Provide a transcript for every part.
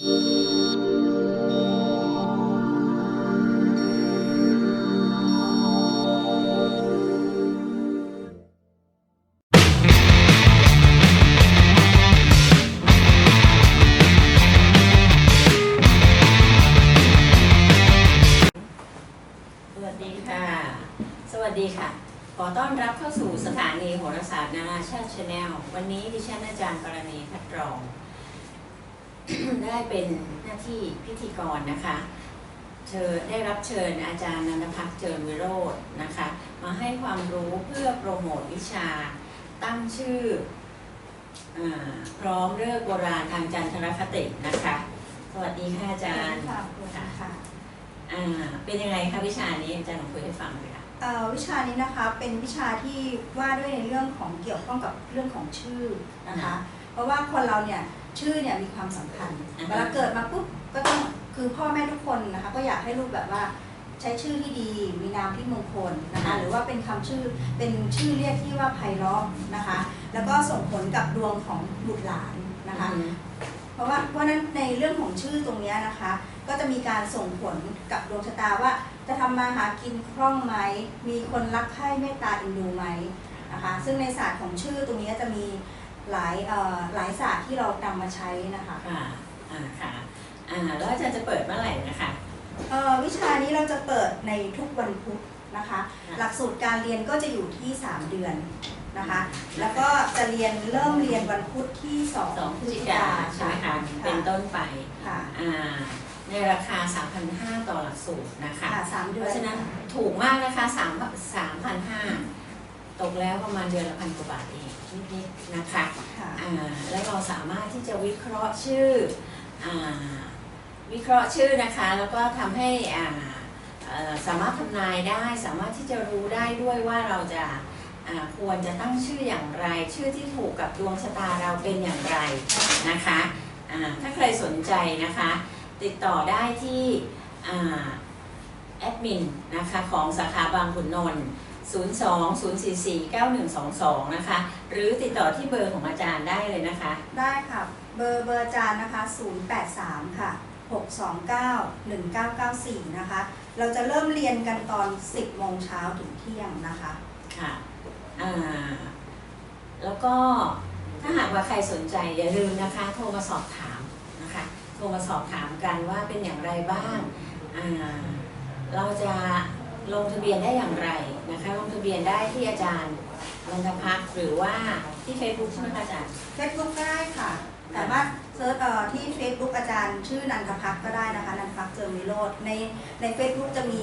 สวัสดีค่ะ สวัสดีค่ะ ขอต้อนรับเข้าสู่สถานีโหราศาสตร์นานาชาติชาแนล วันนี้ดิฉันอาจารย์กรณีพัดรอง ได้เป็นหน้าที่พิธีกรนะคะเชิญได้รับเชิญอาจารย์นันทพัฒน์เจิญวิโรจน์นะคะ มาให้ความรู้เพื่อโปรโมทวิชา ตั้งชื่ออาพร้อมเลิกษ์โบราณทางจันทรคตินะคะ สวัสดีค่ะอาจารย์ค่ะคุณค่ะอ่าเป็นยังไงคะวิชานี้อาจารย์ลองคุยให้ฟังเลยค่ะเอ่อวิชานี้นะคะเป็นวิชาที่ว่าด้วยในเรื่องของเกี่ยวข้องกับเรื่องของชื่อนะคะ เพราะว่าคนเราเนี่ย ชื่อเนี่ยมีความสำคัญอ่าฮะเวลาเกิดมาปุ๊บก็ต้องคือพ่อแม่ทุกคนนะคะก็อยากให้ลูกแบบว่าใช้ชื่อที่ดี มีนามที่มงคลนะคะหรือว่าเป็นคำชื่อเป็นชื่อเรียกที่ว่าไพเราะนะคะ แล้วก็ส่งผลกับดวงของบุตรหลานนะคะอืมเพราะว่าเพราะฉะนั้นในเรื่องของชื่อตรงเนี้ยนะคะ ก็จะมีการส่งผลกับดวงชะตาว่าจะทำมาหากินคล่องไหมมีคนรักใคร่เมตตาเอ็นดูไหมนะคะ ซึ่งในศาสตร์ของชื่อตรงนี้จะมี หลายเอ่อหลายศาสตร์ที่เรานำมาใช้นะคะค่ะอ่าค่ะอ่าแล้วอาจารย์จะเปิดเมื่อไหร่นะคะเอ่อวิชานี้เราจะเปิดในทุกวันพุธนะคะค่ะหลักสูตรการเรียนก็จะอยู่ที่ 3 เดือนนะคะ แล้วก็จะเรียนเริ่มเรียนวันพุธที่2สองพฤศจิกาใช่ไหมคะเป็นต้นไปค่ะอ่าในราคา 3,500 ต่อหลักสูตรนะคะค่ะสามเดืเพอนราะฉะนั้นถูกมากนะคะ3 3,500 ตกแล้วประมาณเดือนละพันกว่าบาทเองนิดๆนะคะค่ะอ่าแล้วเราสามารถที่จะวิเคราะห์ชื่ออาวิเคราะห์ชื่อนะคะ แล้วก็ทำให้อ่าเอ่อสามารถทำนายได้สามารถที่จะรู้ได้ด้วยว่าเราจะอ่าควรจะตั้งชื่ออย่างไร ชื่อที่ถูกกับดวงชะตาเราเป็นอย่างไรนะคะอ่าถ้าใครสนใจนะคะ ติดต่อได้ที่อ่า แอดมินนะคะของสาขาบางขุนนนท์02-044-9122 นะคะ หรือติดต่อที่เบอร์ของอาจารย์ได้เลยนะคะ ได้ค่ะ เบอร์เบอร์อาจารย์นะคะ 083 ค่ะ 629 1994 นะคะ เราจะเริ่มเรียนกันตอน 10 โมงเช้าถึงเที่ยงนะคะ ค่ะอ่าแล้วก็ถ้าหากว่าใครสนใจอย่าลืมนะคะ โทรมาสอบถามนะคะ โทรมาสอบถามกันว่าเป็นอย่างไรบ้าง อ่า เราจะลงทะเบียนได้อย่างไรนะคะ ลงทะเบียนได้ที่อาจารย์รันทพักหรือว่าที่ Facebook ใช่ไหมคะอาจารย์ Facebook ก็ได้ค่ะ สามารถเซิร์ชเอ่อที่ Facebook อาจารย์ ชื่อนันทพักก็ได้นะคะ นันทพักเจิมวิโรธในใน Facebook จะมี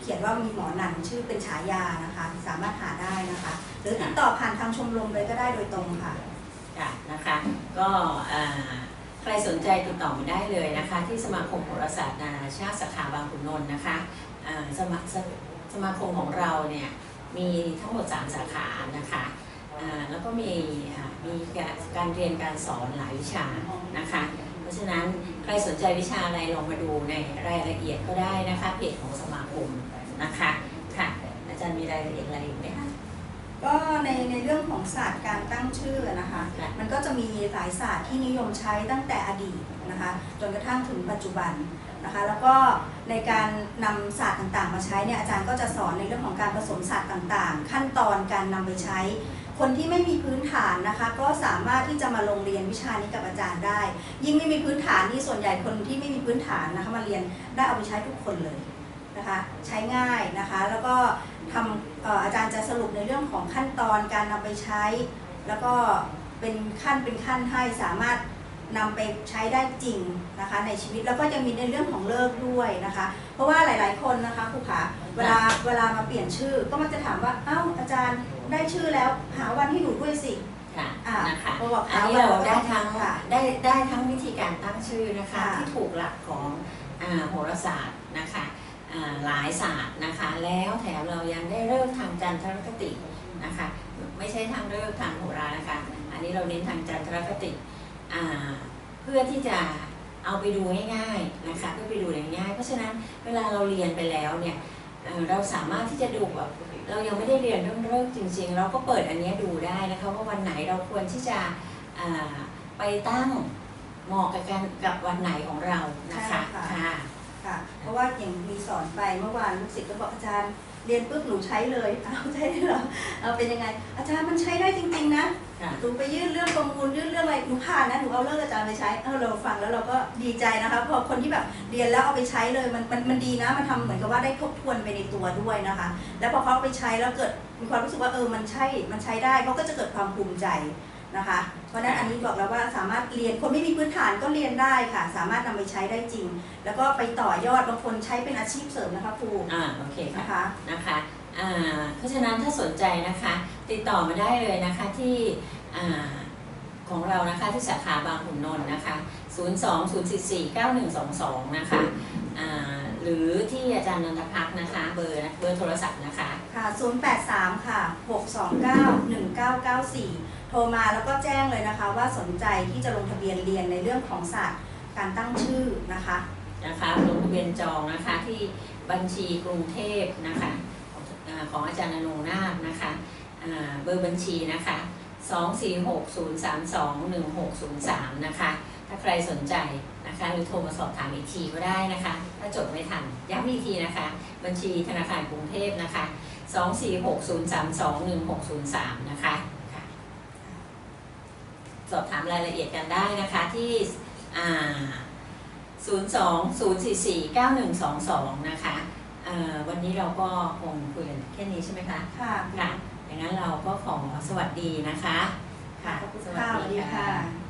เขียนว่ามีหมอนันชื่อเป็นฉายานะคะ สามารถหาได้นะคะ หรือติดต่อผ่านทางชมรมเลยก็ได้โดยตรงค่ะ ค่ะนะคะก็อ่า ใครสนใจติดต่อมาได้เลยนะคะ ที่สมาคมโหราศาสตร์นานาชาติสาขาบางขุนนนท์นะคะสมาสสมาคมของเราเนี่ยมีทั้งหมด 3 สาขานะคะแล้วก็มีมีการเรียนการสอนหลายวิชานะคะ เพราะฉะนั้นใครสนใจวิชาอะไรลองมาดูในรายละเอียดก็ได้นะคะเพจของสมาคมนะคะค่ะอาจารย์มีรายละเอียดอะไรอีกไหมคะ ก็ในในเรื่องของศาสตร์การตั้งชื่อนะคะค่ะมันก็จะมีหลายศาสตร์ที่นิยมใช้ตั้งแต่อดีตนะคะจนกระทั่งถึงปัจจุบันนะคะ แล้วก็ในการนำศาสตร์ต่างๆ มาใช้เนี่ยอาจารย์ก็จะสอนในเรื่องของการผสมศาสตร์ต่างๆ ขั้นตอนการนำไปใช้ คนที่ไม่มีพื้นฐานนะคะ ก็สามารถที่จะมาลงเรียนวิชานี้กับอาจารย์ได้ ยิ่งไม่มีพื้นฐานนี่ส่วนใหญ่คนที่ไม่มีพื้นฐานนะคะมาเรียนได้เอาไปใช้ทุกคนเลย นะคะใช้ง่ายนะคะแล้วก็ทำเอ่ออาจารย์จะสรุปในเรื่องของขั้นตอนการนำไปใช้ แล้วก็เป็นขั้นเป็นขั้นให้สามารถนำไปใช้ได้จริงนะคะในชีวิตแล้วก็ยังมีในเรื่องของเลิกด้วยนะคะ เพราะว่าหลาย ๆ คนนะคะครูขาเวลาเวลามาเปลี่ยนชื่อ ก็มันจะถามว่าเอ้าอาจารย์ได้ชื่อแล้วหาวันให้หนูด้วยสิค่ะอ่านะคะพอบอกอันหานี้วันเราได้ทั้งค่ะได้ได้ทั้งวิธีการตั้งชื่อนะคะค่ะที่ถูกหลักของอ่าโหราศาสตร์นะคะอ่า หลายศาสตร์นะคะ แล้วแถมเรายังได้เลิกทางจันทรคตินะคะ ไม่ใช่ทางเลิกทางโหรานะคะ อันนี้เราเน้นทางจันทรคติอ่าเพื่อที่จะเอาไปดูง่ายๆนะคะเพื่อไปดูง่ายๆเพราะฉะนั้นเวลาเราเรียนไปแล้วเนี่ยเอ่อเราสามารถที่จะดูแบบเรายังไม่ได้เรียนเรื่องเลิกจริง ๆ เราก็เปิดอันเนี้ยดูได้นะคะว่าวันไหนเราควรที่จะอ่าไปตั้งเหมาะกับการกับวันไหนของเรานะคะใช่ค่ะ สอนไปเมื่อวานลูกศิษย์ก็บอกอาจารย์ เรียนปุ๊บหนูใช้เลยเอาใช้ได้เหรอเอาเป็นยังไง อาจารย์มันใช้ได้จริง ๆนะค่ะหนูไปยื่นเรื่องประมูลยื่นเรื่องอะไรหนูผ่านนะหนูเอาเรื่องอาจารย์ไปใช้เออเราฟังแล้วเราก็ดีใจนะคะพอคนที่แบบเรียนแล้วเอาไปใช้เลยมันมันมันดีนะมันทำเหมือนกับว่าได้ทบทวนไปในตัวด้วยนะคะ แล้วพอเขาเอาไปใช้แล้วเกิดมีความรู้สึกว่าเออมันใช่มันใช้ได้เขาก็จะเกิดความภูมิใจ นะคะ เพราะฉะนั้นอันนี้บอกแล้วว่าสามารถเรียนคนไม่มีพื้นฐานก็เรียนได้ค่ะ สามารถนำไปใช้ได้จริง แล้วก็ไปต่อยอดบางคนใช้เป็นอาชีพเสริมนะคะครูอ่าโอเคค่ะนะคะนะคะอ่าเพราะฉะนั้นถ้าสนใจนะคะ ติดต่อมาได้เลยนะคะที่อ่าของเรานะคะที่สาขาบางขุนนนท์นะคะ 020449122 นะคะอ่าหรือที่อาจารย์นันทพักษ์นะคะ เบอร์เบอร์โทรศัพท์นะคะ ค่ะ 083 ค่ะ 1994 โทรมาแล้วก็แจ้งเลยนะคะว่าสนใจที่จะลงทะเบียนเรียนในเรื่องของศาสตร์การตั้งชื่อนะคะนะคะลงทะเบียนจองนะคะที่บัญชีกรุงเทพนะคะของอาจารย์นรงค์นาคนะคะเบอร์บัญชีนะคะ 246-032-1603 นะคะ ถ้าใครสนใจนะคะหรือโทรมาสอบถามอีกทีก็ได้นะคะ ถ้าจดไม่ทันย้ำอีกทีนะคะ บัญชีธนาคารกรุงเทพนะคะ 246-032-1603 นะคะค่ะสอบถามรายละเอียดกันได้นะคะที่อ่า02-044-9122 นะคะเอ่อวันนี้เราก็คงคุยกันแค่นี้ใช่ไหมคะ ค่ะ ค่ะ อย่างนั้นเราก็ขอสวัสดีนะคะ ค่ะขอบคุณค่ะสวัสดีค่ะ